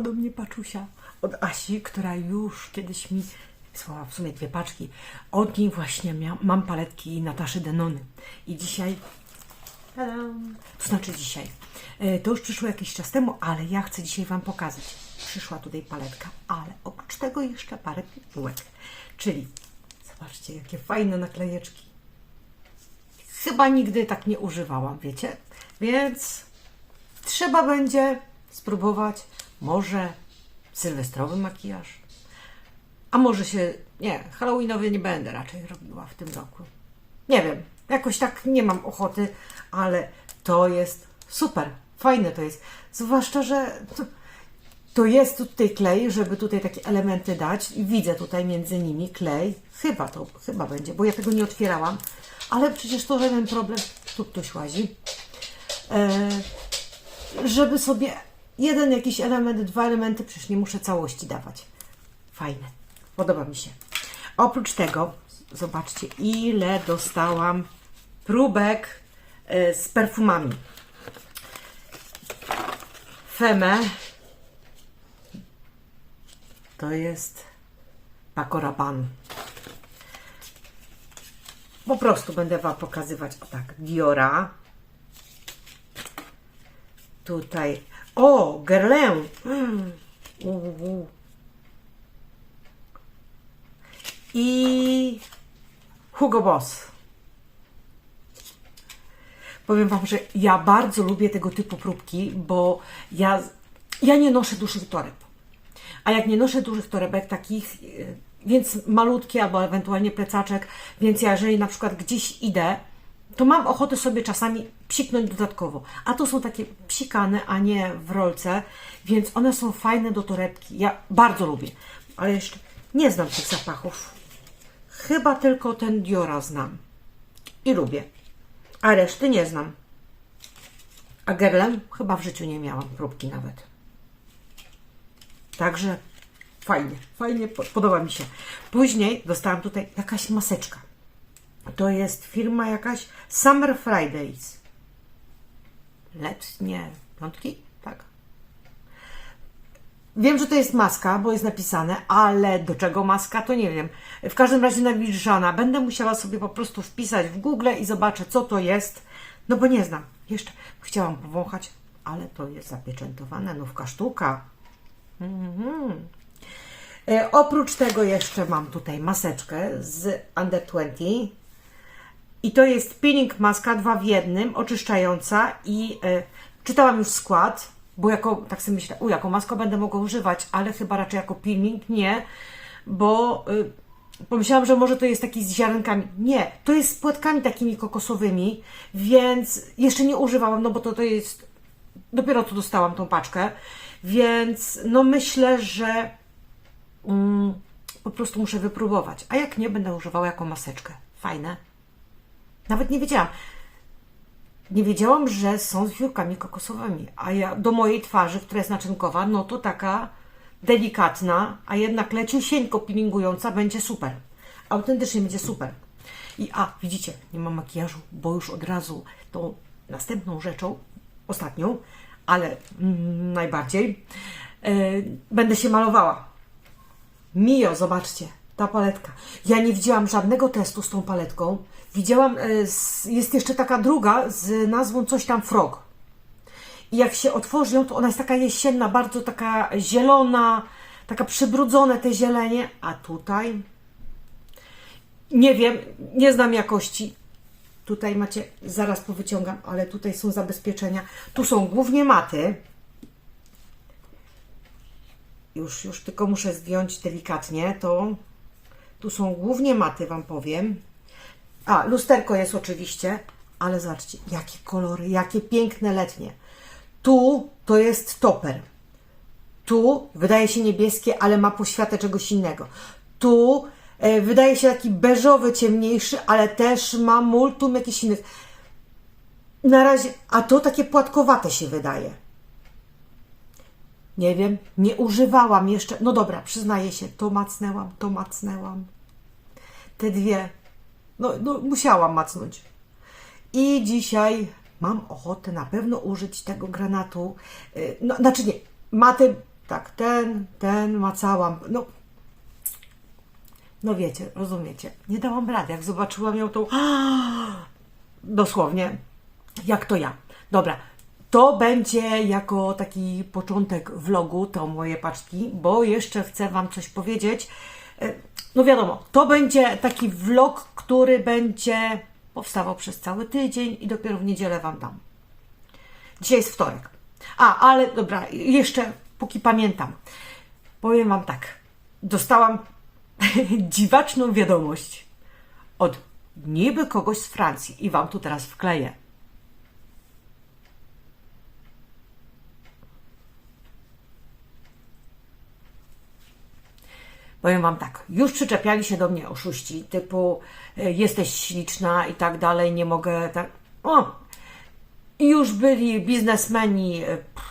do mnie paczusia od Asi, która już kiedyś mi wysłała w sumie dwie paczki. Od niej właśnie mam paletki Nataszy Denony. I dzisiaj Tadam. To znaczy dzisiaj. E, To już przyszło jakiś czas temu, ale ja chcę dzisiaj Wam pokazać. Przyszła tutaj paletka, ale oprócz tego jeszcze parę pigułek. Czyli zobaczcie, jakie fajne naklejeczki. Chyba nigdy tak nie używałam, wiecie? Więc trzeba będzie spróbować może sylwestrowy makijaż. A może się. Nie, Halloweenowy nie będę raczej robiła w tym roku. Nie wiem, jakoś tak nie mam ochoty, ale to jest super, fajne to jest. Zwłaszcza, że to, to jest tutaj klej, żeby tutaj takie elementy dać. I widzę tutaj między nimi klej. Chyba to, chyba będzie, bo ja tego nie otwierałam. Ale przecież to żaden problem. Tu ktoś łazi. E, żeby sobie jeden jakiś element, dwa elementy, przecież nie muszę całości dawać. Fajne. Podoba mi się. Oprócz tego, zobaczcie, ile dostałam próbek e, z perfumami. Feme to jest Paco Rabanne. Po prostu będę Wam pokazywać, o tak, Diora. Tutaj, o, Guerlain. Mm. I Hugo Boss. Powiem Wam, że ja bardzo lubię tego typu próbki, bo ja, ja nie noszę dużych toreb. A jak nie noszę dużych torebek takich, y, więc malutkie albo ewentualnie plecaczek, więc ja jeżeli na przykład gdzieś idę, to mam ochotę sobie czasami psiknąć dodatkowo. A to są takie psikane, a nie w rolce, więc one są fajne do torebki. Ja bardzo lubię, ale jeszcze nie znam tych zapachów. Chyba tylko ten Diora znam i lubię, a reszty nie znam. A Guerlain chyba w życiu nie miałam próbki nawet. Także fajnie, fajnie, po- podoba mi się. Później dostałam tutaj jakaś maseczka. To jest firma jakaś Summer Fridays. Letnie piątki? Tak. Wiem, że to jest maska, bo jest napisane, ale do czego maska, to nie wiem. W każdym razie nawilżana. Będę musiała sobie po prostu wpisać w Google i zobaczę, co to jest. No bo nie znam. Jeszcze chciałam powąchać, ale to jest zapieczętowane. Nówka sztuka. E, oprócz tego jeszcze mam tutaj maseczkę z Under 20. I to jest peeling maska dwa w jednym, oczyszczająca i e, czytałam już skład, bo jako, tak sobie myślę, u, jako maskę będę mogła używać, ale chyba raczej jako peeling nie, bo y, pomyślałam, że może to jest taki z ziarenkami. Nie, to jest z płatkami takimi kokosowymi, więc jeszcze nie używałam, no bo to, to jest, dopiero tu dostałam tą paczkę, więc no myślę, że mm, po prostu muszę wypróbować, a jak nie, będę używała jako maseczkę. Fajne. Nawet nie wiedziałam. Nie wiedziałam, że są z wiórkami kokosowymi, a ja do mojej twarzy, która jest naczynkowa, no to taka delikatna, a jednak leciusieńko peelingująca będzie super. Autentycznie będzie super. I a, widzicie, nie mam makijażu, bo już od razu tą następną rzeczą, ostatnią, ale mm, najbardziej, e, będę się malowała. Mio, zobaczcie, ta paletka. Ja nie widziałam żadnego testu z tą paletką. Widziałam, e, jest jeszcze taka druga z nazwą coś tam Frog. I jak się otworzy ją, to ona jest taka jesienna, bardzo taka zielona, taka przybrudzone te zielenie, a tutaj nie wiem, nie znam jakości. Tutaj macie, zaraz powyciągam, ale tutaj są zabezpieczenia. Tu są głównie maty. Już, już tylko muszę zdjąć delikatnie to. Tu są głównie maty, Wam powiem. A, lusterko jest oczywiście, ale zobaczcie, jakie kolory, jakie piękne letnie. Tu to jest toper. Tu wydaje się niebieskie, ale ma poświatę czegoś innego. Tu e, wydaje się taki beżowy, ciemniejszy, ale też ma multum jakichś innych. Na razie, a to takie płatkowate się wydaje. Nie wiem, nie używałam jeszcze. No dobra, przyznaję się, to macnęłam, to macnęłam. Te dwie, no, no musiałam macnąć. I dzisiaj mam ochotę na pewno użyć tego granatu. y, No, znaczy nie, maty tak, ten, ten, macałam. No, no wiecie, rozumiecie. Nie dałam rady. Jak zobaczyłam ją, to dosłownie, jak to ja. Dobra, to będzie jako taki początek vlogu, to moje paczki, bo jeszcze chcę Wam coś powiedzieć. E, No wiadomo, to będzie taki vlog, który będzie powstawał przez cały tydzień i dopiero w niedzielę Wam dam. Dzisiaj jest wtorek. A, ale dobra, jeszcze póki pamiętam, powiem Wam tak. Dostałam dziwaczną wiadomość od niby kogoś z Francji i Wam tu teraz wkleję. Powiem Wam tak, już przyczepiali się do mnie oszuści, typu y, jesteś śliczna i tak dalej, nie mogę tak... O! I już byli biznesmeni y, pff,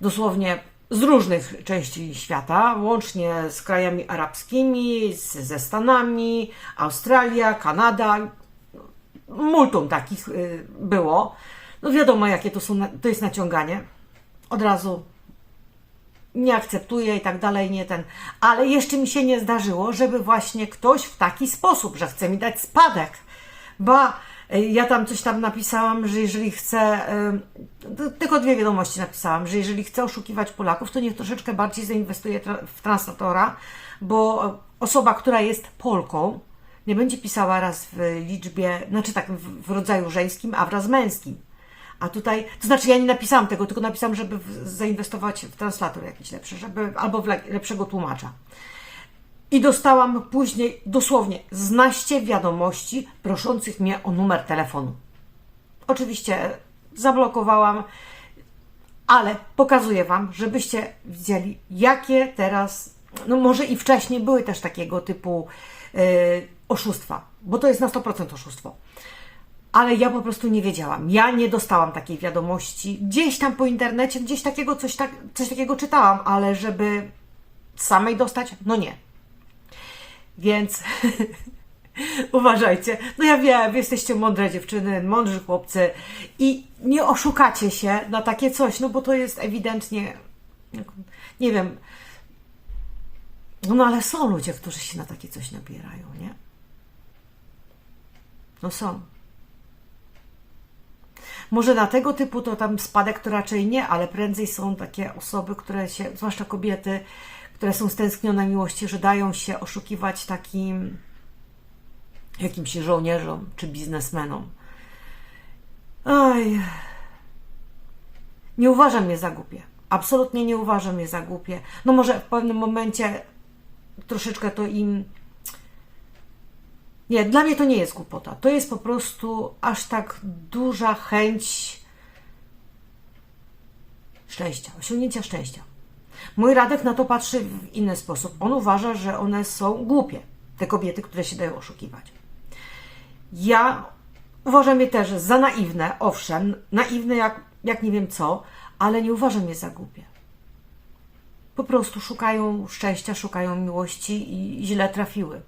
dosłownie z różnych części świata, łącznie z krajami arabskimi, z, ze Stanami, Australia, Kanada, multum takich y, było. No wiadomo, jakie to są, to jest naciąganie. Od razu nie akceptuję i tak dalej, nie ten. Ale jeszcze mi się nie zdarzyło, żeby właśnie ktoś w taki sposób, że chce mi dać spadek. Ba, y, ja tam coś tam napisałam, że jeżeli chce, tylko dwie wiadomości napisałam, że jeżeli chce oszukiwać Polaków, to niech troszeczkę bardziej zainwestuje w translatora, bo osoba, która jest Polką, nie będzie pisała raz w liczbie, znaczy tak, w rodzaju żeńskim, a wraz męskim. A tutaj, to znaczy ja nie napisałam tego, tylko napisałam, żeby zainwestować w translator jakiś lepszy, żeby, albo w le, lepszego tłumacza. I dostałam później dosłownie znaście wiadomości proszących mnie o numer telefonu. Oczywiście zablokowałam, ale pokazuję Wam, żebyście widzieli, jakie teraz, no może i wcześniej były też takiego typu yy, oszustwa, bo to jest na 100% oszustwo. Ale ja po prostu nie wiedziałam. Ja nie dostałam takiej wiadomości. Gdzieś tam po internecie, gdzieś takiego coś, tak, coś takiego czytałam, ale żeby samej dostać, no nie. Więc uważajcie. No ja wiem, jesteście mądre dziewczyny, mądrzy chłopcy i nie oszukacie się na takie coś, no bo to jest ewidentnie, nie wiem, no ale są ludzie, którzy się na takie coś nabierają, nie? No są. Może na tego typu to tam spadek to raczej nie, ale prędzej są takie osoby, które się, zwłaszcza kobiety, które są stęsknione miłości, że dają się oszukiwać takim jakimś żołnierzom czy biznesmenom. Oj. Nie uważam mnie za głupie. Absolutnie nie uważam mnie za głupie. No może w pewnym momencie troszeczkę to im nie, dla mnie to nie jest głupota. To jest po prostu aż tak duża chęć szczęścia, osiągnięcia szczęścia. Mój Radek na to patrzy w inny sposób. On uważa, że one są głupie, te kobiety, które się dają oszukiwać. Ja uważam je też za naiwne, owszem, naiwne jak, jak nie wiem co, ale nie uważam je za głupie. Po prostu szukają szczęścia, szukają miłości i źle trafiły.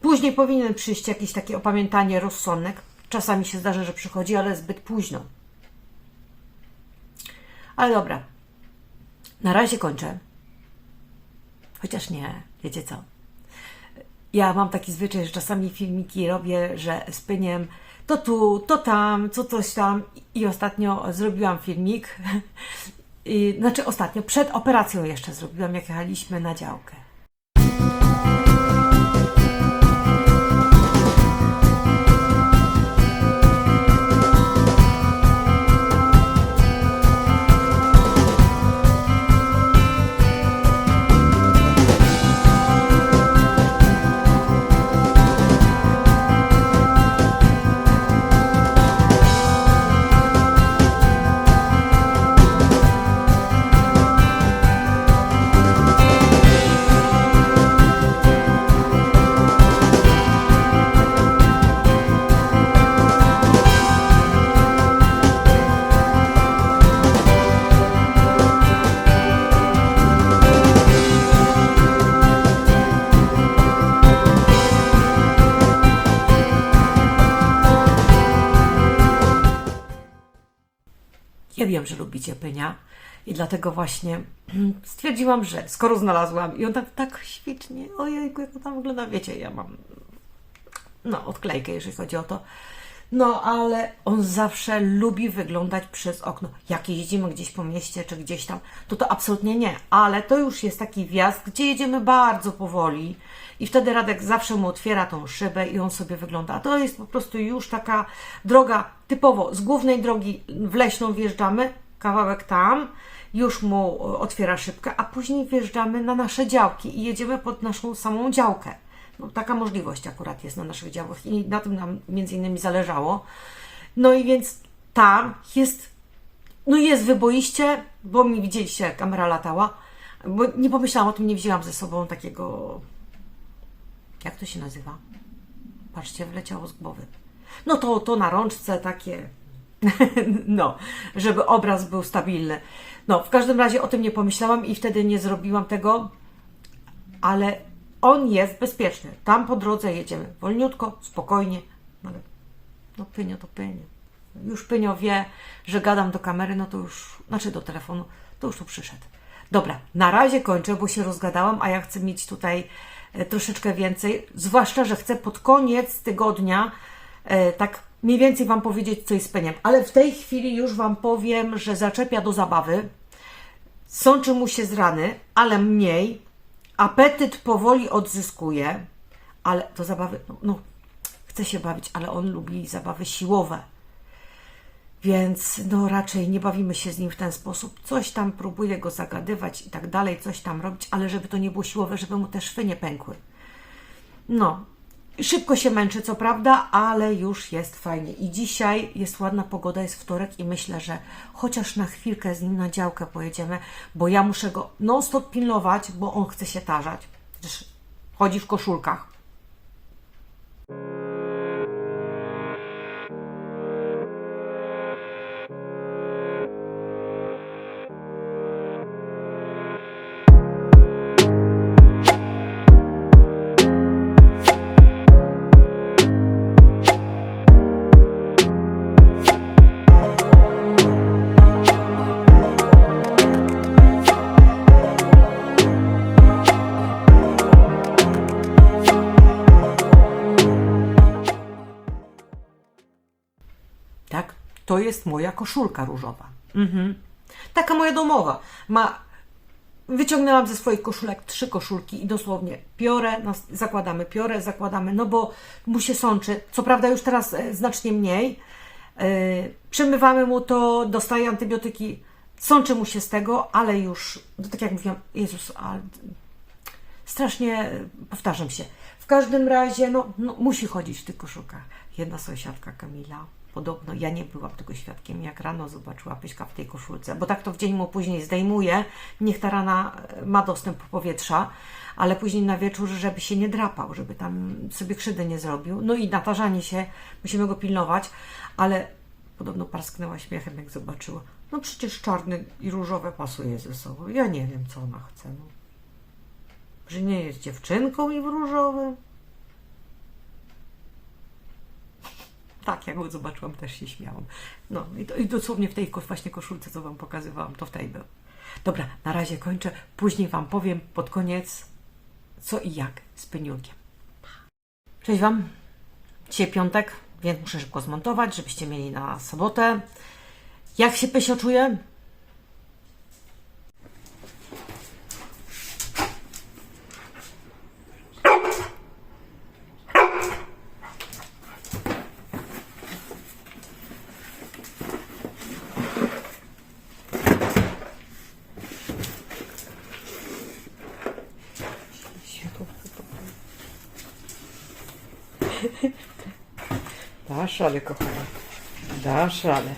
Później powinien przyjść jakieś takie opamiętanie, rozsądek. Czasami się zdarza, że przychodzi, ale zbyt późno. Ale dobra. Na razie kończę. Chociaż nie, wiecie co? Ja mam taki zwyczaj, że czasami filmiki robię, że z to tu, to tam, co coś tam. I ostatnio zrobiłam filmik. I, znaczy ostatnio, przed operacją jeszcze zrobiłam, jak jechaliśmy na działkę. Ja wiem, że lubicie pynia. I dlatego właśnie stwierdziłam, że skoro znalazłam i on tak, tak ślicznie, ojejku, jak to tam wygląda, wiecie, ja mam no, odklejkę, jeżeli chodzi o to. No, ale on zawsze lubi wyglądać przez okno. Jak jeździmy gdzieś po mieście, czy gdzieś tam, to to absolutnie nie. Ale to już jest taki wjazd, gdzie jedziemy bardzo powoli i wtedy Radek zawsze mu otwiera tą szybę i on sobie wygląda. To jest po prostu już taka droga typowo z głównej drogi w Leśną wjeżdżamy, kawałek tam, już mu otwiera szybkę, a później wjeżdżamy na nasze działki i jedziemy pod naszą samą działkę. No, taka możliwość akurat jest na naszych działkach i na tym nam między innymi zależało. No i więc tam jest, no jest wyboiście, bo mi widzieliście, jak kamera latała, bo nie pomyślałam o tym, nie wzięłam ze sobą takiego, jak to się nazywa? Patrzcie, wleciało z głowy. No to, to na rączce takie, no, żeby obraz był stabilny. No, w każdym razie o tym nie pomyślałam i wtedy nie zrobiłam tego, ale on jest bezpieczny. Tam po drodze jedziemy wolniutko, spokojnie. No, Pynio to Pynio. Już Pynio wie, że gadam do kamery, no to już, znaczy do telefonu, to już tu przyszedł. Dobra, na razie kończę, bo się rozgadałam, a ja chcę mieć tutaj e, troszeczkę więcej. Zwłaszcza, że chcę pod koniec tygodnia e, tak mniej więcej Wam powiedzieć, co jest z peniem. Ale w tej chwili już Wam powiem, że zaczepia do zabawy. Sączy mu się z rany, ale mniej. Apetyt powoli odzyskuje, ale do zabawy, no, no chce się bawić, ale on lubi zabawy siłowe. Więc no raczej nie bawimy się z nim w ten sposób. Coś tam próbuje go zagadywać i tak dalej, coś tam robić, ale żeby to nie było siłowe, żeby mu te szwy nie pękły. No, szybko się męczy, co prawda, ale już jest fajnie. I dzisiaj jest ładna pogoda, jest wtorek i myślę, że chociaż na chwilkę z nim na działkę pojedziemy, bo ja muszę go non-stop pilnować, bo on chce się tarzać. Chodzi w koszulkach. Tak? To jest moja koszulka różowa. Mhm. Taka moja domowa. Ma... Wyciągnęłam ze swoich koszulek trzy koszulki i dosłownie piorę, nas- zakładamy piorę, zakładamy, no bo mu się sączy. Co prawda już teraz e, znacznie mniej. E, przemywamy mu to, dostaje antybiotyki, sączy mu się z tego, ale już, no tak jak mówiłam, Jezus, strasznie e, powtarzam się. W każdym razie, no, no musi chodzić w tych koszulkach. Jedna sąsiadka Kamila, podobno ja nie byłam tego świadkiem, jak rano zobaczyła Pyśka w tej koszulce, bo tak to w dzień mu później zdejmuje, niech ta rana e, ma dostęp powietrza, ale później na wieczór, żeby się nie drapał, żeby tam sobie krzywdy nie zrobił. No i natarzanie się, musimy go pilnować, ale podobno parsknęła śmiechem, jak zobaczyła. No przecież czarny i różowe pasuje ze sobą. Ja nie wiem, co ona chce. No. Że nie jest dziewczynką i w różowym. Tak, jak go zobaczyłam, też się śmiałam. No i, to, i dosłownie w tej właśnie koszulce, co Wam pokazywałam, to w tej był. Dobra, na razie kończę. Później Wam powiem pod koniec, co i jak z pieniągiem. Cześć Wam. Dzisiaj piątek, więc muszę szybko zmontować, żebyście mieli na sobotę. Jak się Pysio czuje? Dasz ale kochana. Dasz ale.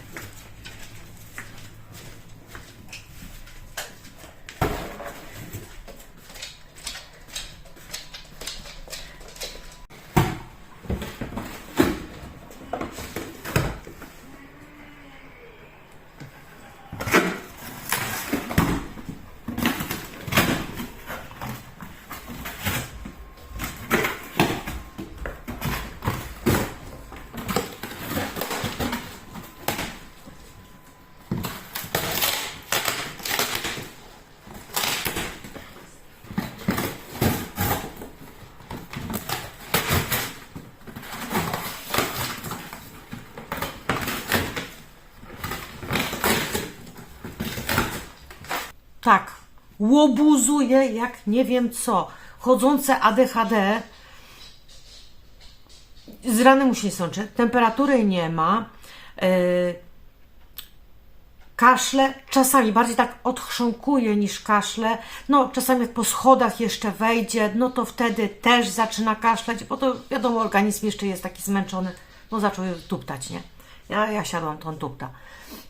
Łobuzuje jak nie wiem co. Chodzące ADHD. Z rany mu się nie sączy, temperatury nie ma. Yy, kaszle, czasami bardziej tak odchrząkuje niż kaszle. No, czasami jak po schodach jeszcze wejdzie, no to wtedy też zaczyna kaszleć, bo to wiadomo, organizm jeszcze jest taki zmęczony. No, zaczął tuptać, nie? Ja, ja siadłam, to on tupta.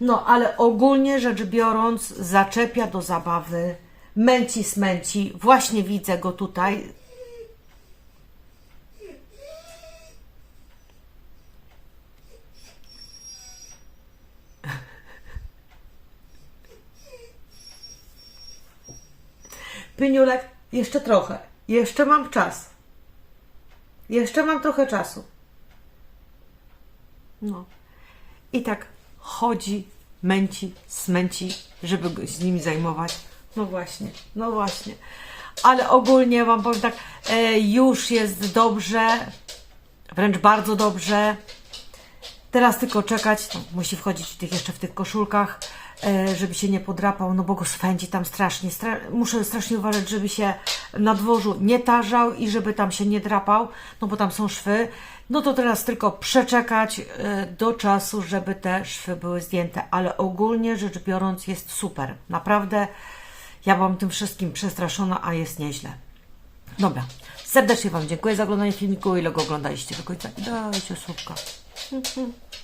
No, ale ogólnie rzecz biorąc, zaczepia do zabawy, męci smęci. Właśnie widzę go tutaj. Pyniulek, jeszcze trochę. Jeszcze mam czas. Jeszcze mam trochę czasu. No. I tak chodzi, męci, smęci, żeby z nimi zajmować. No właśnie, no właśnie. Ale ogólnie Wam powiem tak, e, już jest dobrze, wręcz bardzo dobrze. Teraz tylko czekać, no, musi wchodzić tych, jeszcze w tych koszulkach, e, żeby się nie podrapał, no bo go swędzi tam strasznie. Stra muszę strasznie uważać, żeby się na dworzu nie tarzał i żeby tam się nie drapał, no bo tam są szwy. No to teraz tylko przeczekać e, do czasu, żeby te szwy były zdjęte, ale ogólnie rzecz biorąc jest super. Naprawdę ja byłam tym wszystkim przestraszona, a jest nieźle. Dobra, serdecznie Wam dziękuję za oglądanie filmiku, ile go oglądaliście do końca i dajcie słupka.